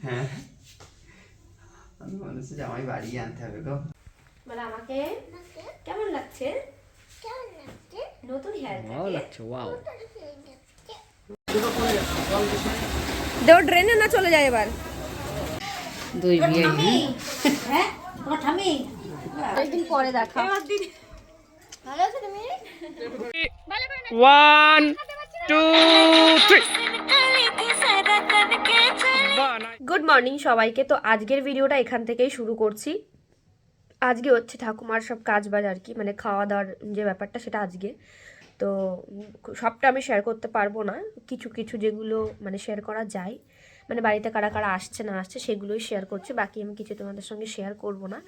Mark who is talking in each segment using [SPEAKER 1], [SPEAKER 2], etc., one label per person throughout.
[SPEAKER 1] হ্যাঁ। আমি মনে হচ্ছে জামাই বাড়ি আনতে হবে গো।
[SPEAKER 2] মানে আমাকে কেমন লাগছে? নতুন হেয়ার
[SPEAKER 3] ভালো লাগছে ওয়াও
[SPEAKER 2] দেও ড্রেনে না চলে যায় এবার?
[SPEAKER 3] দুই বিয়ে
[SPEAKER 4] হ্যাঁ? তোমার ঠামি
[SPEAKER 2] একদিন পরে দেখা।
[SPEAKER 3] One two three
[SPEAKER 2] good morning সবাইকে। তো আজকের ভিডিওটা এখান থেকেই শুরু করছি। আজকে হচ্ছে ঠাকুমার সব কাজ বাজ আর কি মানে খাওয়া দাওয়ার যে ব্যাপারটা সেটা আজকে। তো সবটা আমি শেয়ার করতে পারব না। কিছু কিছু যেগুলো মানে শেয়ার করা যায় মানে বাড়িতে কারা কারা আসছে, না আসছে সেগুলোই শেয়ার করছি। বাকি আমি কিছু তোমাদের সঙ্গে শেয়ার করব না।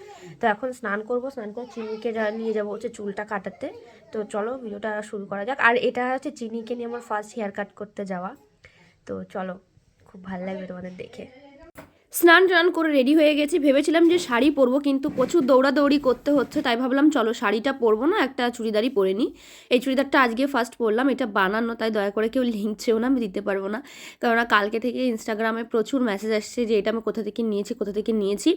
[SPEAKER 2] তো এখন স্নান করব, স্নান করে চিনিকে যা নিয়ে যাব হচ্ছে চুলটা কাটাতে। তো চলো ভিডিওটা শুরু করা যাক। আর এটা হচ্ছে চিনিকে নিয়ে আমার ফার্স্ট হেয়ার কাট করতে যাওয়া। তো চলো, খুব ভালো লাগবে তোমাদের দেখে। স্নান টান করে রেডি হয়ে গেছি। ভেবেছিলাম যে শাড়ি পরবো, কিন্তু প্রচুর দৌড়াদৌড়ি করতে হচ্ছে, তাই ভাবলাম চলো শাড়িটা পরবো না, একটা চুড়িদারই পরে নিই। এই চুড়িদারটা আজকে ফার্স্ট পরলাম, এটা বানানো, তাই দয়া করে কেউ লিঙ্ক চেও না, আমি দিতে পারব না। কেননা কালকে থেকে ইনস্টাগ্রামে প্রচুর মেসেজ আসছে যে এটা আমি কোথা থেকে নিয়েছি, কোথা থেকে নিয়েছি।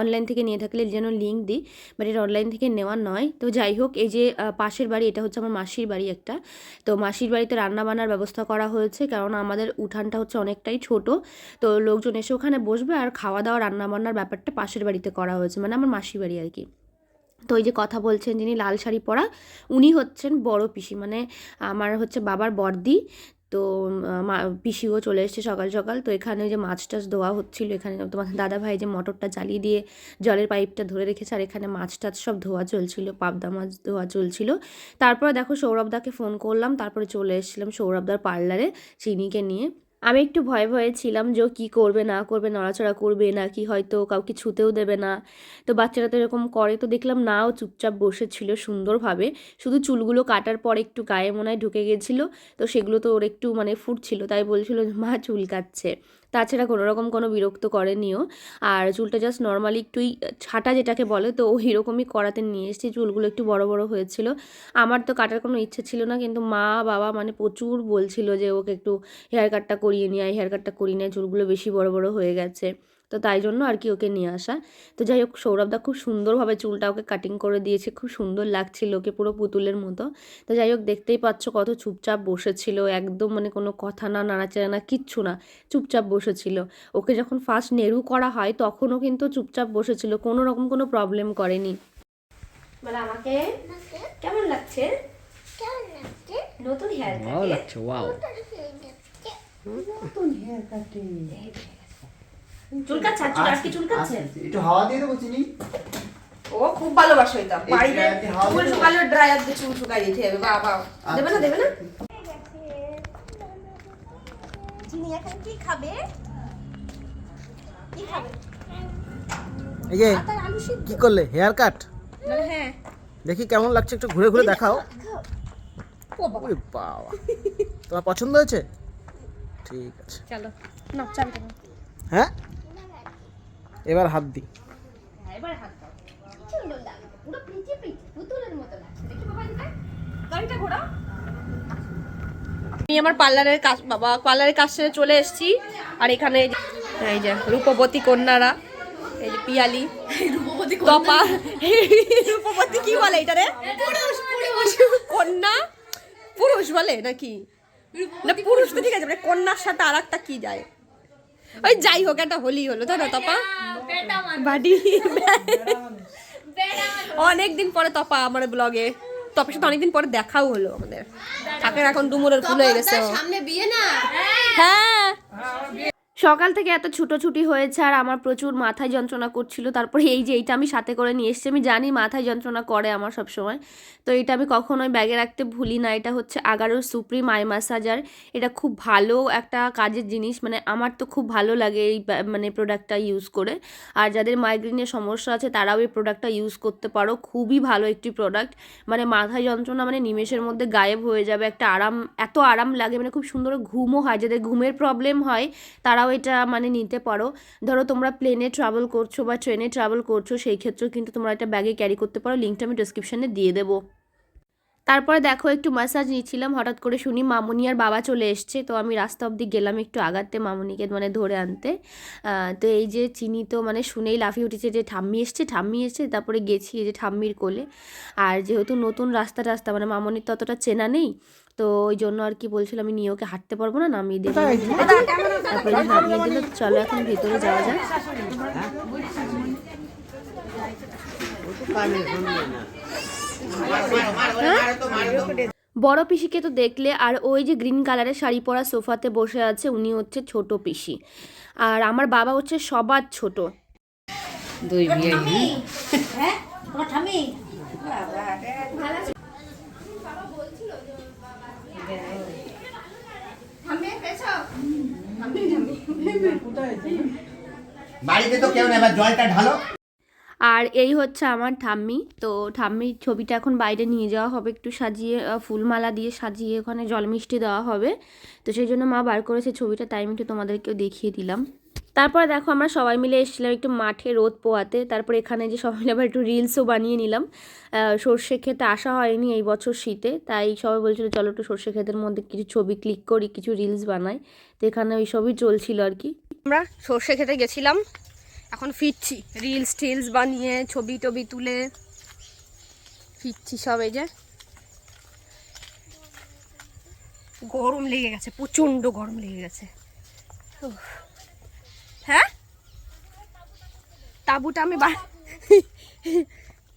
[SPEAKER 2] অনলাইন থেকে নিয়ে থাকলে যেন লিঙ্ক দিই বাট এটা অনলাইন থেকে নেওয়া নয়। তো যাই হোক, এই যে পাশের বাড়ি, এটা হচ্ছে আমার মাসির বাড়ি একটা। তো মাসির বাড়িতে রান্না বান্নার ব্যবস্থা করা হয়েছে কারণ আমাদের উঠানটা হচ্ছে অনেকটাই ছোট। তো লোকজন এসে ওখানে বসবে আর খাওয়া দাওয়া রান্না বান্নার ব্যাপারটা পাশের বাড়িতে করা হয়েছে মানে আমার মাসি বাড়ি আর কি। তো এই যে কথা বলছেন যিনি লাল শাড়ি পরা, উনি হচ্ছেন বড় পিসি মানে আমার হচ্ছে বাবার বর্দি তো পিসিও চলে এসেছে সকাল সকাল, তো এখানে ওই যে মাছ টাছ ধোয়া হচ্ছিল, এখানে তোমার দাদা ভাই যে মোটরটা জ্বালিয়ে দিয়ে জলের পাইপটা ধরে রেখেছে, আর এখানে মাছ টাছ সব ধোয়া চলছিল, পাবদা মাছ ধোয়া চলছিল। তারপরে দেখো সৌরভদাকে ফোন করলাম, তারপরে চলে এসেছিলাম সৌরভদার পার্লারে, চিনিকে নিয়ে। আমি একটু ভয়ে ভয়ে ছিলাম যে ও কী করবে, না করবে, নড়াচড়া করবে না কি হয়তো কাউকে ছুতেও দেবে না। তো বাচ্চারা তো এরকম করে, তো দেখলাম না, ও চুপচাপ বসেছিল সুন্দরভাবে। শুধু চুলগুলো কাটার পর একটু গায়ে মনে হয় ঢুকে গেছিল, তো সেগুলো তো ওর একটু মানে ফুটছিল, তাই বলছিল মা চুল কাটছে। তাছাড়া কোনো রকম কোনো বিরক্ত করেনিও। আর চুলটা জাস্ট নর্মালি একটুই ছাটা যেটাকে বলে, তো ওই রকমই করাতে নিয়ে এসেছি। চুলগুলো একটু বড় বড় হয়েছিল। আমার তো কাটার কোনো ইচ্ছে ছিল না, কিন্তু মা, বাবা মানে প্রচুর বলছিল যে, ওকে একটু হেয়ার কাটটা করিয়ে নিয়ে হেয়ার কাটটা করিয়ে নেয় চুলগুলো বেশি বড় বড় হয়ে গেছে। তো তাই জন্য আর কি ওকে নিয়ে আসা। তো যাই হোক সৌরভদা খুব সুন্দরভাবে চুলটা ওকে কাটিং করে দিয়েছে খুব সুন্দর লাগছিল ওকে পুরো পুতুলের মতো। তো যাই হোক দেখতেই পাচ্ছ কত চুপচাপ বসেছিল একদম মানে কোনো কথা না নাড়াচাড়া না কিচ্ছু না চুপচাপ বসেছিল। ওকে যখন ফার্স্ট নেড়ু করা হয় তখনও কিন্তু চুপচাপ বসেছিল কোনো রকম কোনো প্রবলেম করেনি। মানে আমাকে কেমন লাগছে? নতুন হেয়ার
[SPEAKER 3] ভালো লাগছে ওয়াও
[SPEAKER 2] চুল কাটছে আর চুল আজকে চুল
[SPEAKER 1] একটু হাওয়া দিয়ে দেবো চিনি।
[SPEAKER 2] ও খুব ভালোবাসো এটা বাড়িতে
[SPEAKER 1] dryer দিয়ে হাওয়া
[SPEAKER 2] চুল শুকালে ড্রায়ার দিয়ে চুল শুকাই দিতে হবে বাবা দেবে না দেবে না? চিনি এখন কি খাবে? কি খাবে?
[SPEAKER 5] এই যে
[SPEAKER 2] তার আলু সিদ্ধ।
[SPEAKER 5] কি করলে? Haircut?
[SPEAKER 2] মানে হ্যাঁ।
[SPEAKER 5] দেখি কেমন লাগছে একটু ঘুরে ঘুরে দেখাও।
[SPEAKER 2] ও বাবা।
[SPEAKER 5] ওরে বাবা। তোমার পছন্দ হয়েছে? ঠিক আছে।
[SPEAKER 2] চলো না
[SPEAKER 5] হ্যাঁ? এবার হাত দিই
[SPEAKER 2] হ্যাঁ, এবার হাত দাও। সুন্দর লাগছে পুরো পিচি পিচি পুতুলের মতো লাগছে। দেখি বাবা এদিকে। গাড়িটা ঘোরাও। আমি আমার পার্লারের কাজ বাবা পার্লারের কাজ সেরে চলে এসেছি। আর এখানে এই যে- এই যে রূপবতী কন্যারা এই যে পিয়ালি তপা রূপবতী কি বলে এটা রে? কন্যা। পুরুষ বলে নাকি? না পুরুষ তো ঠিক আছে মানে কন্যার সাথে আর একটা কি যায়? ওই যাই হোক একটা হোলি হলো তাই না তপা? বাড়ি। অনেকদিন পরে তপা আমার ব্লগে তপের সাথে অনেকদিন পরে দেখাও হলো আমাদের। থাকেন এখন ডুমুরের ফুল হয়ে গেছে।
[SPEAKER 4] সামনে বিয়ে না?
[SPEAKER 2] হ্যাঁ। সকাল থেকে এত ছুটোছুটি হয়েছে আর আমার প্রচুর মাথায় যন্ত্রণা করছিল। তারপরে এই যে এইটা আমি সাথে করে নিয়ে এসেছি, আমি জানি মাথায় যন্ত্রণা করে আমার সব সময় তো এটা আমি কখনোই ব্যাগে রাখতে ভুলি না। এটা হচ্ছে আগারোর সুপ্রিম আই মাসাজার। এটা খুব ভালো একটা কাজের জিনিস। মানে আমার তো খুব ভালো লাগে এই মানে প্রোডাক্টটা ইউজ করে। আর যাদের মাইগ্রেনের সমস্যা আছে, তারাও এই প্রোডাক্টটা ইউজ করতে পারো। খুবই ভালো একটি প্রোডাক্ট। মানে মাথায় যন্ত্রণা মানে নিমেষের মধ্যে গায়েব হয়ে যাবে। একটা আরাম, এত আরাম লাগে। মানে খুব সুন্দর ঘুমও হয়। যাদের ঘুমের প্রবলেম হয়, তারাও এটা মানে নিতে পারো। ধরো তোমরা প্লেনে ট্রাভেল করছ বা ট্রেনে ট্রাভেল করছ, সেই ক্ষেত্রেও কিন্তু তোমরা এটা ব্যাগে ক্যারি করতে পারো। লিঙ্কটা আমি ডিসক্রিপশানে দিয়ে দেবো। তারপরে দেখো, একটু ম্যাসাজ নিচ্ছিলাম, হঠাৎ করে শুনি মামুনি আর বাবা চলে এসছে। তো আমি রাস্তা অবধি গেলাম একটু আগাতে মামুনিকে মানে ধরে আনতে। তো এই যে চিনি তো মানে শুনেই লাফিয়ে উঠেছে যে ঠাম্মি এসছে ঠাম্মি এসছে। তারপরে গেছি এই যে ঠাম্মির কোলে। আর যেহেতু নতুন রাস্তা রাস্তা মানে মামুনির তো অতটা চেনা নেই তো ওই জন্য আর কি বলছিল আমি নিয়ে ওকে হাঁটতে পারব না নামিয়ে দেবো তারপরে নামিয়ে দিল চলো এখন ভিতরে যাওয়া যাক। বড় পিসিকে তো দেখলে আর ওই যে গ্রিন কালারের শাড়ি পরা সোফাতে বসে আছে উনি হচ্ছে ছোট পিসি। আর আমার বাবা হচ্ছে সবার ছোট।
[SPEAKER 3] দুই বিয়ে
[SPEAKER 4] হ্যাঁ তোমার ঠামি
[SPEAKER 6] বাড়িতে তো কেউ নেই এবার জলটা ঢালো।
[SPEAKER 2] আর এই হচ্ছে আমার ঠাম্মি। তো ঠাম্মির ছবিটা এখন বাইরে নিয়ে যাওয়া হবে একটু সাজিয়ে ফুলমালা দিয়ে সাজিয়ে ওখানে জল মিষ্টি দেওয়া হবে। তো সেই জন্য মা বার করেছে ছবিটা তাই আমি একটু তোমাদেরকেও দেখিয়ে দিলাম। তারপরে দেখো আমরা সবাই মিলে এসেছিলাম একটু মাঠে রোদ পোয়াতে। তারপর এখানে যে সবাই মিলে আবার একটু রিলসও বানিয়ে নিলাম। সর্ষে খেতে আসা হয়নি এই বছর শীতে তাই সবাই বলছিল চলো একটু সর্ষে ক্ষেতের মধ্যে কিছু ছবি ক্লিক করি কিছু রিলস বানাই। তো এখানে ওই সবই চলছিল আর কি। আমরা সর্ষে খেতে গেছিলাম। এখন ফিরছি। রিলস টিলস বানিয়ে, ছবি টবি তুলে ফিরছি সব এই যে। গরম লেগে গেছে, প্রচণ্ড গরম লেগে গেছে। হ্যাঁ? তাবুটা আমি বা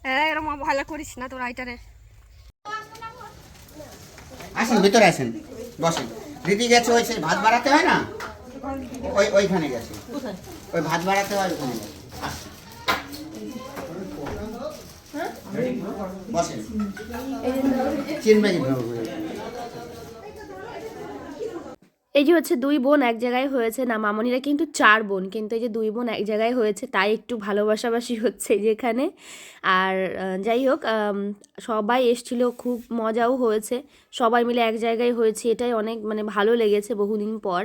[SPEAKER 2] হ্যাঁ এরকম ভালো করিস না তোর রাইটারে
[SPEAKER 6] আসেন, ভিতরে আসেন। বসেন। দিদি গেছে, ওই ভাত বাড়াতে হয় না? ওই ওইখানে গেছে। ওই ভাত বাড়াতে হয় ওখানে গেছে। আসেন। বসেন। চিনবে কি
[SPEAKER 2] এই যে হচ্ছে দুই বোন এক জায়গায় হয়েছে না মামনিরা কিন্তু চার বোন কিন্তু এই যে দুই বোন এক জায়গায় হয়েছে তাই একটু ভালোবাসাবাসি হচ্ছে যেখানে। আর যাই হোক সবাই এসছিল খুব মজাও হয়েছে। সবাই মিলে এক জায়গায় হয়েছে এটাই অনেক মানে ভালো লেগেছে বহুদিন পর।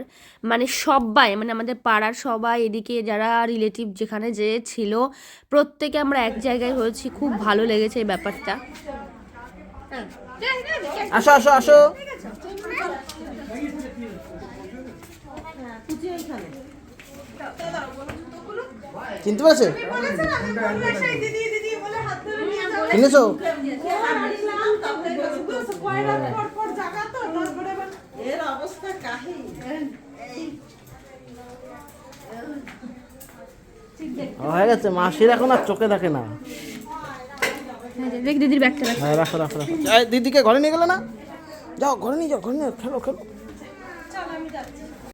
[SPEAKER 2] মানে সবাই মানে আমাদের পাড়ার সবাই এদিকে যারা রিলেটিভ যেখানে যে ছিল প্রত্যেকে আমরা এক জায়গায় হয়েছি খুব ভালো লেগেছে এই ব্যাপারটা।
[SPEAKER 5] আসো আসো আসো। চিনতে পেরেছে? চিনেছো হয়ে গেছে। মাসির এখন আর চোখে দেখে না।
[SPEAKER 2] দেখ দিদির ব্যাগটা
[SPEAKER 5] হ্যাঁ রাখো রাখো রাখো। দিদিকে ঘরে নিয়ে গেলে না? যাও ঘরে নিয়ে যাও ঘরে নিয়ে যাও, খেলো খেলো।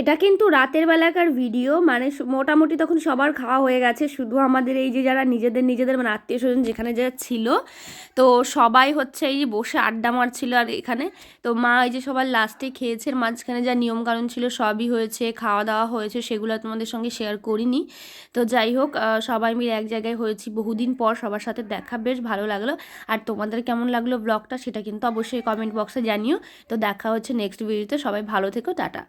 [SPEAKER 2] এটা কিন্তু রাতের বেলাকার ভিডিও মানে মোটামুটি তখন সবার খাওয়া হয়ে গেছে। শুধু আমাদের এই যে যারা নিজেদের নিজেদের মানে আত্মীয় স্বজন যেখানে যারা ছিল, তো সবাই হচ্ছে এই যে বসে আড্ডা মারছিল আর এখানে। তো মা এই যে সবার লাস্টে খেয়েছে মাঝখানে যা নিয়মকানুন ছিল সবই হয়েছে খাওয়া দাওয়া হয়েছে, সেগুলো তোমাদের সঙ্গে শেয়ার করিনি। তো যাই হোক সবাই মিলে এক জায়গায় হয়েছি। বহুদিন পর সবার সাথে দেখা, বেশ ভালো লাগল। আর তোমাদের কেমন লাগল ব্লগটা সেটা কিন্তু অবশ্যই কমেন্ট বক্সে জানিও। তো দেখা হচ্ছে নেক্সট ভিডিওতে সবাই ভালো থেকো, টাটা।